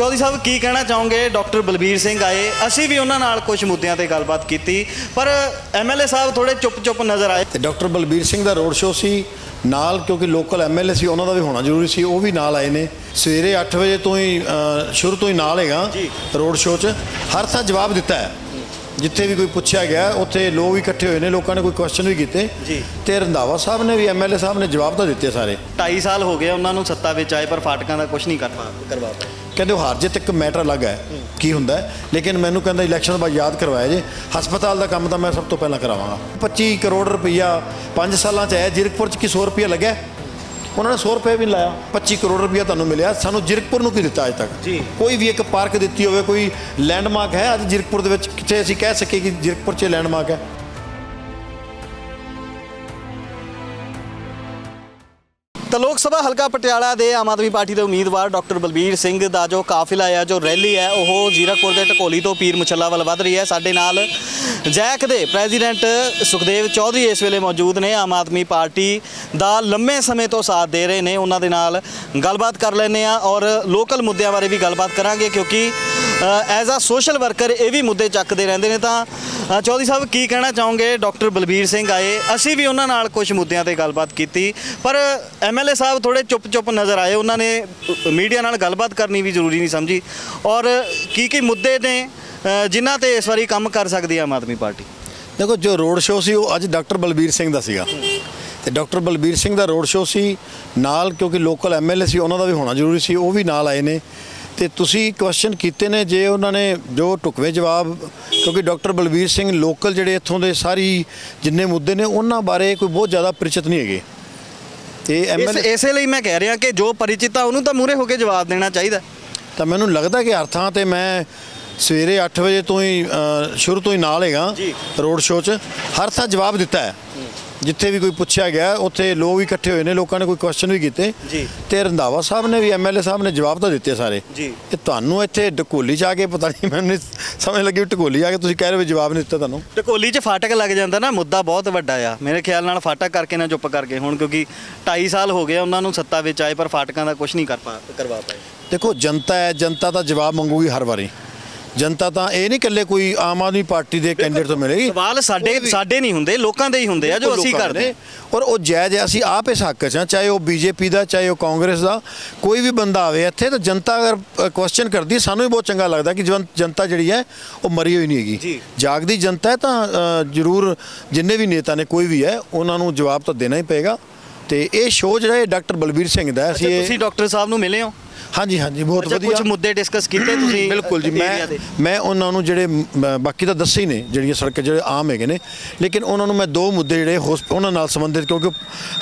ਚੌਧਰੀ ਸਾਹਿਬ ਕੀ ਕਹਿਣਾ ਚਾਹੋਗੇ? ਡਾਕਟਰ ਬਲਬੀਰ ਸਿੰਘ ਆਏ ਅਸੀਂ ਵੀ ਉਹਨਾਂ ਨਾਲ ਕੁਝ ਮੁੱਦਿਆਂ ਤੇ ਗੱਲਬਾਤ ਕੀਤੀ ਪਰ ਐਮਐਲਏ ਸਾਹਿਬ ਥੋੜੇ ਚੁੱਪ-ਚੁੱਪ ਨਜ਼ਰ ਆਏ। ਤੇ ਡਾਕਟਰ ਬਲਬੀਰ ਸਿੰਘ ਦਾ ਰੋਡ ਸ਼ੋਅ ਸੀ ਨਾਲ ਕਿਉਂਕਿ ਲੋਕਲ ਐਮਐਲਏ ਸੀ ਉਹਨਾਂ ਦਾ ਵੀ ਹੋਣਾ ਜ਼ਰੂਰੀ ਸੀ ਉਹ ਵੀ ਨਾਲ ਆਏ ਨੇ। ਸਵੇਰੇ 8 ਵਜੇ ਤੋਂ ਹੀ ਸ਼ੁਰੂ ਤੋਂ ਹੀ ਨਾਲ ਹੈਗਾ। ਰੋਡ ਸ਼ੋਅ 'ਚ। ਹਰ ਥਾਂ ਜਵਾਬ ਦਿੱਤਾ ਹੈ। ਜਿੱਥੇ ਵੀ ਕੋਈ ਪੁੱਛਿਆ ਗਿਆ ਉੱਥੇ ਲੋਕ ਵੀ ਇਕੱਠੇ ਹੋਏ ਨੇ ਲੋਕਾਂ ਨੇ ਕੋਈ ਕੁਐਸਚਨ ਵੀ ਕੀਤੇ। ਜੀ। ਤੇ ਰੰਧਾਵਾ ਸਾਹਿਬ ਨੇ ਵੀ ਐਮਐਲਏ ਸਾਹਿਬ ਨੇ ਜਵਾਬ ਤਾਂ ਦਿੱਤੇ ਸਾਰੇ। 2.5 ਸਾਲ ਹੋ ਗਏ ਉਹਨਾਂ ਨੂੰ ਸੱਤਾ ਵਿੱਚ ਆਏ ਪਰ ਫਾਟਕਾਂ ਦਾ ਕੁਝ ਨਹੀਂ ਕਰ ਪਾ ਕਰਵਾ ਪਾਏ। ਕਹਿੰਦੇ ਉਹ ਹਾਰ ਜਿੱਤ ਇੱਕ ਮੈਟਰ ਅਲੱਗ ਹੈ ਕੀ ਹੁੰਦਾ ਹੈ। ਲੇਕਿਨ ਮੈਨੂੰ ਕਹਿੰਦਾ ਇਲੈਕਸ਼ਨ ਬਾਅਦ ਯਾਦ ਕਰਵਾਇਆ ਜੇ। ਹਸਪਤਾਲ ਦਾ ਕੰਮ ਤਾਂ ਮੈਂ ਸਭ ਤੋਂ ਪਹਿਲਾਂ ਕਰਾਵਾਂਗਾ। 25 ਕਰੋੜ ਰੁਪਈਆ 5 ਸਾਲਾਂ ਚ ਆਇਆ ਜਿਰਕਪੁਰ ਚ ਕੀ 100 ਰੁਪਈਆ ਲੱਗਿਆ? ਉਹਨਾਂ ਨੇ 100 ਰੁਪਏ ਵੀ ਨਹੀਂ ਲਾਇਆ 25 ਕਰੋੜ ਰੁਪਈਆ ਤੁਹਾਨੂੰ ਮਿਲਿਆ। ਸਾਨੂੰ ਜਿਰਕਪੁਰ ਨੂੰ ਕੀ ਦਿੱਤਾ ਅਜੇ ਤੱਕ? ਜੀ। ਕੋਈ ਵੀ ਇੱਕ ਪਾਰਕ ਦਿੱਤੀ ਹੋਵੇ ਕੋਈ ਲੈਂਡਮਾਰਕ ਹੈ ਅੱਜ ਜਿਰਕਪੁਰ ਦੇ ਵਿੱਚ ਕਿਤੇ ਅਸੀਂ ਕਹਿ ਸਕੀਏ ਕਿ ਜਿਰਕਪੁਰ 'ਚ ਲੈਂਡਮਾਰਕ ਹੈ? ਤਾਂ ਲੋਕ ਸਭਾ ਹਲਕਾ ਪਟਿਆਲਾ ਦੇ ਆਮ ਆਦਮੀ ਪਾਰਟੀ ਦੇ ਉਮੀਦਵਾਰ ਡਾਕਟਰ ਬਲਬੀਰ ਸਿੰਘ ਦਾ ਜੋ ਕਾਫਿਲਾ ਹੈ ਜੋ ਰੈਲੀ ਹੈ ਉਹ ਜ਼ੀਰਕਪੁਰ ਦੇ ਢਕੋਲੀ ਤੋਂ ਪੀਰ ਮੁਛੱਲਾ ਵੱਲ ਵੱਧ ਰਹੀ ਹੈ। ਸਾਡੇ ਨਾਲ ਜੈਕ ਦੇ ਪ੍ਰੈਜ਼ੀਡੈਂਟ ਸੁਖਦੇਵ ਚੌਧਰੀ ਇਸ ਵੇਲੇ ਮੌਜੂਦ ਨੇ। ਆਮ ਆਦਮੀ ਪਾਰਟੀ ਦਾ ਲੰਮੇ ਸਮੇਂ ਤੋਂ ਸਾਥ ਦੇ ਰਹੇ ਨੇ। ਉਹਨਾਂ ਦੇ ਨਾਲ ਗੱਲਬਾਤ ਕਰ ਲੈਂਦੇ ਆ ਔਰ ਲੋਕਲ ਮੁੱਦਿਆਂ ਬਾਰੇ ਵੀ ਗੱਲਬਾਤ ਕਰਾਂਗੇ, ਕਿਉਂਕਿ ਐਜ਼ ਅ ਸੋਸ਼ਲ ਵਰਕਰ ਇਹ ਵੀ ਮੁੱਦੇ ਚੱਕਦੇ ਰਹਿੰਦੇ ਨੇ ਤਾਂ ਚੌਧਰੀ ਸਾਹਿਬ ਕੀ ਕਹਿਣਾ ਚਾਹੋਗੇ? ਡਾਕਟਰ ਬਲਬੀਰ ਸਿੰਘ ਆਏ, ਅਸੀਂ ਵੀ ਉਹਨਾਂ ਨਾਲ ਕੁਝ ਮੁੱਦਿਆਂ ਤੇ ਗੱਲਬਾਤ ਕੀਤੀ, ਪਰ ਐਮਐਲਏ ਸਾਹਿਬ ਥੋੜੇ ਚੁੱਪ-ਚੁੱਪ ਨਜ਼ਰ ਆਏ, ਉਹਨਾਂ ਨੇ ਮੀਡੀਆ ਨਾਲ ਗੱਲਬਾਤ ਕਰਨੀ ਵੀ ਜ਼ਰੂਰੀ ਨਹੀਂ ਸਮਝੀ। ਔਰ ਕੀ ਕੀ ਮੁੱਦੇ ਨੇ ਜਿਨ੍ਹਾਂ ਤੇ ਇਸ ਵਾਰੀ ਕੰਮ ਕਰ ਸਕਦੀ ਆਮ ਆਦਮੀ ਪਾਰਟੀ? ਦੇਖੋ, ਜੋ ਰੋਡ ਸ਼ੋਅ ਸੀ, ਉਹ ਅੱਜ ਡਾਕਟਰ ਬਲਬੀਰ ਸਿੰਘ ਦਾ ਸੀਗਾ। ਤੇ ਡਾਕਟਰ ਬਲਬੀਰ ਸਿੰਘ ਦਾ ਰੋਡ ਸ਼ੋਅ ਸੀ, ਨਾਲ ਕਿਉਂਕਿ ਲੋਕਲ ਐਮਐਲਏ ਸੀ, ਉਹਨਾਂ ਦਾ ਵੀ ਹੋਣਾ ਜ਼ਰੂਰੀ ਸੀ, ਉਹ ਵੀ ਨਾਲ ਆਏ ਨੇ। ਤੇ ਤੁਸੀਂ ਕੁਐਸਚਨ ਕੀਤੇ ਨੇ ਜੇ ਉਹਨਾਂ ਨੇ ਜੋ ਟੁਕਵੇਂ ਜਵਾਬ ਕਿਉਂਕਿ ਡਾਕਟਰ ਬਲਬੀਰ ਸਿੰਘ ਲੋਕਲ ਜਿਹੜੇ ਇੱਥੋਂ ਦੇ ਸਾਰੀ ਜਿੰਨੇ ਮੁੱਦੇ ਨੇ ਉਹਨਾਂ ਬਾਰੇ ਕੋਈ ਬਹੁਤ ਜ਼ਿਆਦਾ ਪਰਿਚਿਤ ਨਹੀਂ ਹੈਗੇ। ਤੇ ਇਸ ਐਮਐਲਏ ਇਸੇ ਲਈ ਮੈਂ ਕਹਿ ਰਿਹਾ ਕਿ ਜੋ ਪਰਿਚਿਤ ਆ ਉਹਨੂੰ ਤਾਂ ਮੂਰੇ ਹੋ ਕੇ ਜਵਾਬ ਦੇਣਾ ਚਾਹੀਦਾ। ਤਾਂ ਮੈਨੂੰ ਲੱਗਦਾ ਕਿ ਹਰ ਥਾਂ ਤੇ ਮੈਂ ਸਵੇਰੇ 8 ਵਜੇ ਤੋਂ ਹੀ ਅ, ਸ਼ੁਰੂ ਤੋਂ ਹੀ ਨਾਲ ਹੈਗਾ। ਰੋਡ ਸ਼ੋਅ 'ਚ। ਹਰ ਥਾਂ ਜਵਾਬ ਦਿੱਤਾ ਹੈ। ਜਿੱਥੇ ਵੀ ਕੋਈ ਪੁੱਛਿਆ ਗਿਆ ਉੱਥੇ ਲੋਕ ਵੀ ਇਕੱਠੇ ਹੋਏ ਨੇ ਲੋਕਾਂ ਨੇ ਕੋਈ ਕੁਐਸਚਨ ਵੀ ਕੀਤੇ ਜੀ। ਤੇ ਰੰਧਾਵਾ ਸਾਹਿਬ ਨੇ ਵੀ ਐਮਐਲਏ ਸਾਹਿਬ ਨੇ ਜਵਾਬ ਤਾਂ ਦਿੱਤੇ ਸਾਰੇ। ਜੀ। ਇਹ ਤੁਹਾਨੂੰ ਇੱਥੇ ਢਕੋਲੀ ਚ ਆ ਕੇ ਪਤਾ ਨਹੀਂ ਮੈਨੂੰ ਸਮਝ ਲੱਗੀ ਢਕੋਲੀ ਆ ਕੇ ਤੁਸੀਂ ਕਹਿ ਰਹੇ ਹੋ ਜਵਾਬ ਨਹੀਂ ਦਿੱਤਾ ਤੁਹਾਨੂੰ। ਢਕੋਲੀ 'ਚ ਫਾਟਕ ਲੱਗ ਜਾਂਦਾ ਨਾ ਮੁੱਦਾ ਬਹੁਤ ਵੱਡਾ ਆ। ਮੇਰੇ ਖਿਆਲ ਨਾਲ ਫਾਟਕ ਕਰਕੇ ਨਾ ਚੁੱਪ ਕਰਕੇ ਹੁਣ ਕਿਉਂਕਿ 2.5 ਸਾਲ ਹੋ ਗਏ ਉਹਨਾਂ ਨੂੰ ਸੱਤਾ ਵਿੱਚ ਆਏ ਪਰ ਫਾਟਕਾਂ ਦਾ ਕੁਝ ਨਹੀਂ ਕਰ ਪਾ ਕਰਵਾ ਪਾਏ। ਦੇਖੋ ਜਨਤਾ ਹੈ ਜਨਤਾ ਤਾਂ ਜਵਾਬ ਮੰਗੂਗੀ ਹਰ ਵਾਰੀ। ਜਨਤਾ ਤਾਂ ਇਹ ਨਹੀਂ ਇਕੱਲੇ ਕੋਈ ਆਮ ਆਦਮੀ ਪਾਰਟੀ ਦੇ ਕੈਂਡੀਡੇਟ ਤੋਂ ਮਿਲੇਗੀ। ਸਵਾਲ ਸਾਡੇ ਸਾਡੇ ਨਹੀਂ ਹੁੰਦੇ ਲੋਕਾਂ ਦੇ ਹੀ ਹੁੰਦੇ ਆ ਜੋ ਅਸੀਂ ਕਰਦੇ। ਔਰ ਉਹ ਜਾਇਜ਼ ਹੈ ਅਸੀਂ ਆਪ ਇਸ ਹੱਕ 'ਚ ਹਾਂ ਚਾਹੇ ਉਹ ਬੀਜੇਪੀ ਦਾ ਚਾਹੇ ਉਹ ਕਾਂਗਰਸ ਦਾ ਕੋਈ ਵੀ ਬੰਦਾ ਆਵੇ ਇੱਥੇ ਤਾਂ ਜਨਤਾ ਅਗਰ ਕੁਐਸਚਨ ਕਰਦੀ ਹੈ, ਸਾਨੂੰ ਵੀ ਬਹੁਤ ਚੰਗਾ ਲੱਗਦਾ ਕਿ ਜਨਤਾ ਜਿਹੜੀ ਹੈ ਉਹ ਮਰੀ ਹੋਈ ਨਹੀਂ। ਹੈਗੀ। ਜਾਗਦੀ ਜਨਤਾ ਹੈ ਤਾਂ ਜ਼ਰੂਰ ਜਿੰਨੇ ਵੀ ਨੇਤਾ ਨੇ ਕੋਈ ਵੀ ਹੈ ਉਹਨਾਂ ਨੂੰ ਜਵਾਬ ਤਾਂ ਦੇਣਾ ਹੀ ਪਏਗਾ। ਤੇ ਇਹ ਸ਼ੋਅ ਜਿਹੜਾ ਇਹ ਡਾਕਟਰ ਬਲਬੀਰ ਸਿੰਘ ਦਾ ਹੈ, ਅਸੀਂ ਤੁਸੀਂ ਡਾਕਟਰ ਸਾਹਿਬ ਨੂੰ ਮਿਲੇ ਹੋ? ਹਾਂਜੀ ਹਾਂਜੀ ਬਹੁਤ ਅੱਛਾ ਵਧੀਆ। ਕੁਝ ਮੁੱਦੇ ਡਿਸਕਸ ਕੀਤੇ ਤੁਸੀਂ ਬਿਲਕੁਲ ਜੀ ਮੈਂ area ਦੇ? ਮੈਂ ਉਹਨਾਂ ਨੂੰ ਜਿਹੜੇ ਮ, ਬਾਕੀ ਤਾਂ ਦੱਸੇ ਹੀ ਨੇ ਜਿਹੜੀਆਂ ਸੜਕਾਂ ਜਿਹੜੇ ਆਮ ਹੈਗੇ ਨੇ। ਲੇਕਿਨ ਉਹਨਾਂ ਨੂੰ ਮੈਂ ਦੋ ਮੁੱਦੇ ਜਿਹੜੇ ਹੋਸਪ- ਉਹਨਾਂ ਨਾਲ ਸੰਬੰਧਿਤ ਕਿਉਂਕਿ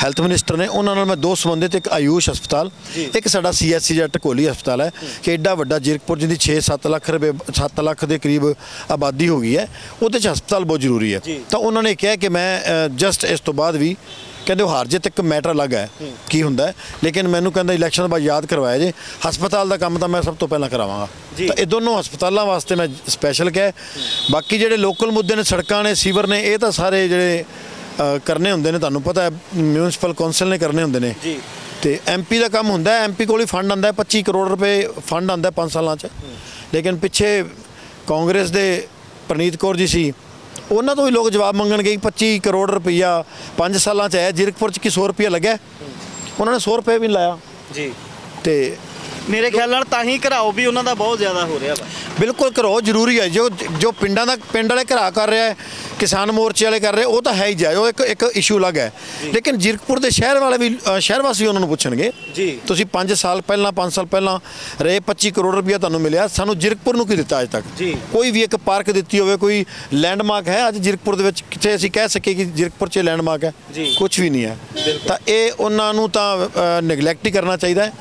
ਹੈਲਥ ਮਿਨਿਸਟਰ ਨੇ ਉਹਨਾਂ ਨਾਲ ਮੈਂ ਦੋ ਸੰਬੰਧਿਤ ਇੱਕ ਆਯੂਸ਼ ਹਸਪਤਾਲ ਇੱਕ ਸਾਡਾ ਸੀਐਸਸੀ ਜਾਂ ਟਕੋਲੀ ਹਸਪਤਾਲ ਹੈ ਕਿ ਐਡਾ ਵੱਡਾ ਜੀਰਕਪੁਰ ਜਿਹਦੀ 6-7 ਲੱਖ ਰੁਪਏ 7 ਲੱਖ ਦੇ ਕਰੀਬ ਆਬਾਦੀ ਹੋ ਗਈ ਹੈ ਉਹਦੇ ਚ ਹਸਪਤਾਲ ਬਹੁਤ ਜ਼ਰੂਰੀ ਹੈ। ਜੀ। ਤਾਂ ਉਹਨਾਂ ਨੇ ਕਿਹਾ ਕਿ ਮੈਂ ਜਸਟ ਇਸ ਤੋਂ ਬਾਅਦ ਵੀ ਕਹਿੰਦੇ ਉਹ ਹਾਰ ਜਿੱਤ ਇੱਕ ਮੈਟਰ ਅਲੱਗ ਹੈ ਕੀ ਹੁੰਦਾ ਹੈ। ਲੇਕਿਨ ਮੈਨੂੰ ਕਹਿੰਦਾ ਇਲੈਕਸ਼ਨ ਤੋਂ ਬਾਅਦ ਯਾਦ ਕਰਵਾਇਆ ਜੇ ਹਸਪਤਾਲ ਦਾ ਕੰਮ ਤਾਂ ਮੈਂ ਸਭ ਤੋਂ ਪਹਿਲਾਂ ਕਰਾਵਾਂਗਾ। ਤਾਂ ਇਹ ਦੋਨੋਂ ਹਸਪਤਾਲਾਂ ਵਾਸਤੇ ਮੈਂ ਸਪੈਸ਼ਲ ਕਿਹਾ ਬਾਕੀ ਜਿਹੜੇ ਲੋਕਲ ਮੁੱਦੇ ਨੇ ਸੜਕਾਂ ਨੇ ਸੀਵਰ ਨੇ ਇਹ ਤਾਂ ਸਾਰੇ ਜਿਹੜੇ ਕਰਨੇ ਹੁੰਦੇ ਨੇ ਤੁਹਾਨੂੰ ਪਤਾ ਹੈ ਮਿਊਨਿਸਪਲ ਕੌਂਸਲ ਨੇ ਕਰਨੇ ਹੁੰਦੇ ਨੇ। ਜੀ। ਤੇ ਐਮਪੀ ਦਾ ਕੰਮ ਹੁੰਦਾ ਹੈ ਐਮਪੀ ਕੋਲ ਹੀ ਫੰਡ ਆਂਦਾ ਹੈ 25 ਕਰੋੜ ਰੁਪਏ ਫੰਡ ਆਂਦਾ 5 ਸਾਲਾਂ 'ਚ। ਲੇਕਿਨ ਪਿੱਛੇ ਕਾਂਗਰਸ ਦੇ ਪ੍ਰਨੀਤ ਕੌਰ ਜੀ ਸੀ ਉਹਨਾਂ ਤੋਂ ਵੀ ਲੋਕ ਜਵਾਬ ਮੰਗਣਗੇ ਕਿ 25 ਕਰੋੜ ਰੁਪਈਆ 5 ਸਾਲਾਂ 'ਚ ਆਇਆ ਜਿਰਕਪੁਰ 'ਚ ਕੀ 100 ਰੁਪਈਆ ਲੱਗਿਆ? ਉਹਨਾਂ ਨੇ 100 ਰੁਪਏ ਵੀ ਲਾਇਆ। ਜੀ। ਤੇ ਮੇਰੇ ਖਿਆਲ ਨਾਲ ਤਾਂ ਹੀ ਘਰਾਓ ਵੀ ਉਹਨਾਂ ਦਾ ਬਹੁਤ ਜ਼ਿਆਦਾ ਹੋ ਰਿਹਾ ਵਾ। ਬਿਲਕੁਲ ਕਰੋ ਜ਼ਰੂਰੀ ਹੈ। ਜੋ ਜੋ ਪਿੰਡਾਂ ਦਾ ਪਿੰਡ ਵਾਲੇ ਘਰਾ ਕਰ ਰਿਹਾ ਹੈ ਕਿਸਾਨ ਮੋਰਚੇ ਵਾਲੇ ਕਰ ਰਹੇ ਉਹ ਤਾਂ ਹੈ ਹੀ ਉਹ ਇੱਕ ਇੱਕ ਇਸ਼ੂ ਅਲੱਗ ਹੈ। ਲੇਕਿਨ ਜਿਰਕਪੁਰ ਦੇ ਸ਼ਹਿਰ ਵਾਲੇ ਵੀ ਅ, ਸ਼ਹਿਰ ਵਾਸੀ ਉਹਨਾਂ ਨੂੰ ਪੁੱਛਣਗੇ। ਜੀ। ਤੁਸੀਂ 5 ਸਾਲ ਪਹਿਲਾਂ 5 ਸਾਲ ਪਹਿਲਾਂ ਰਹੇ 25 ਕਰੋੜ ਰੁਪਇਆ ਤੁਹਾਨੂੰ ਮਿਲਿਆ। ਸਾਨੂੰ ਜਿਰਕਪੁਰ ਨੂੰ ਕੀ ਦਿੱਤਾ ਅਜੇ ਤੱਕ? ਜੀ। ਕੋਈ ਵੀ ਇੱਕ ਪਾਰਕ ਦਿੱਤੀ ਹੋਵੇ ਕੋਈ ਲੈਂਡਮਾਰਕ ਹੈ ਅੱਜ ਜਿਰਕਪੁਰ ਦੇ ਵਿੱਚ? ਕਿੱਥੇ ਅਸੀਂ ਕਹਿ ਸਕੀਏ ਕਿ ਜਿਰਕਪੁਰ 'ਚ ਲੈਂਡਮਾਰਕ ਹੈ? ਜੀ। ਕੁਝ ਵੀ ਨਹੀਂ ਹੈ। ਤਾਂ ਇਹ ਉਹਨਾਂ ਨੂੰ ਤਾਂ ਨੈਗਲੈਕਟ ਹੀ ਕਰਨਾ ਚਾਹੀਦਾ ਹੈ।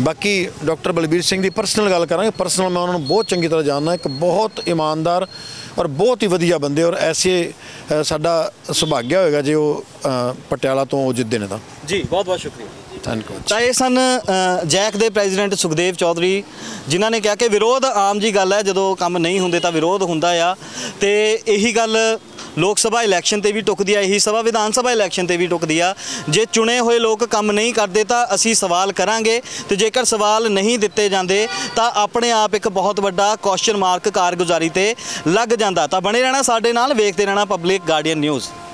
ਬਾਕੀ ਡਾਕਟਰ ਬਲਬੀਰ ਸਿੰਘ ਦੀ ਪਰਸਨਲ ਗੱਲ ਕਰਾਂਗੇ। ਪਰਸਨਲ ਮੈਂ ਉਹਨਾਂ ਨੂੰ ਬਹੁਤ ਚੰਗੀ ਤਰ੍ਹਾਂ ਜਾਣਦਾ ਇੱਕ ਬਹੁਤ ਇਮਾਨਦਾਰ ਔਰ ਬਹੁਤ ਹੀ ਵਧੀਆ ਬੰਦੇ ਔਰ ਐਸੇ ਸਾਡਾ ਸੁਭਾਗਿਆ ਹੋਏਗਾ ਜੇ ਉਹ ਪਟਿਆਲਾ ਤੋਂ ਉਹ ਜਿੱਦੇ ਨੇ ਤਾਂ। ਜੀ ਬਹੁਤ ਬਹੁਤ ਸ਼ੁਕਰੀਆ। ਧੰਨਵਾਦ ਤਾਂ ਇਹ ਸਨ ਜੈਕ ਦੇ ਪ੍ਰੈਜ਼ੀਡੈਂਟ ਸੁਖਦੇਵ ਚੌਧਰੀ ਜਿਨ੍ਹਾਂ ਨੇ ਕਿਹਾ ਕਿ ਵਿਰੋਧ ਆਮ ਜੀ ਗੱਲ ਹੈ ਜਦੋਂ ਕੰਮ ਨਹੀਂ ਹੁੰਦੇ ਤਾਂ ਵਿਰੋਧ ਹੁੰਦਾ ਆ। ਤੇ ਇਹੀ ਗੱਲ ਲੋਕ ਸਭਾ ਇਲੈਕਸ਼ਨ ਤੇ ਵੀ ਟੁਕਦੀ ਆ, ਇਹੀ ਸਭਾ ਵਿਧਾਨ ਸਭਾ ਇਲੈਕਸ਼ਨ ਤੇ ਵੀ ਟੁਕਦੀ ਆ। ਜੇ ਚੁਣੇ ਹੋਏ ਲੋਕ ਕੰਮ ਨਹੀਂ ਕਰਦੇ ਤਾਂ ਅਸੀਂ ਸਵਾਲ ਕਰਾਂਗੇ ਤੇ ਜੇਕਰ ਸਵਾਲ ਨਹੀਂ ਦਿੱਤੇ ਜਾਂਦੇ ਤਾਂ ਆਪਣੇ ਆਪ ਇੱਕ ਬਹੁਤ ਵੱਡਾ ਕੁਐਸਚਨ ਮਾਰਕ ਕਾਰਗੁਜ਼ਾਰੀ ਤੇ ਲੱਗ ਜਾਂਦਾ। ਤਾਂ ਬਣੇ ਰਹਿਣਾ ਸਾਡੇ ਨਾਲ, ਵੇਖਦੇ ਰਹਿਣਾ ਪਬਲਿਕ ਗਾਰਡੀਅਨ ਨਿਊਜ਼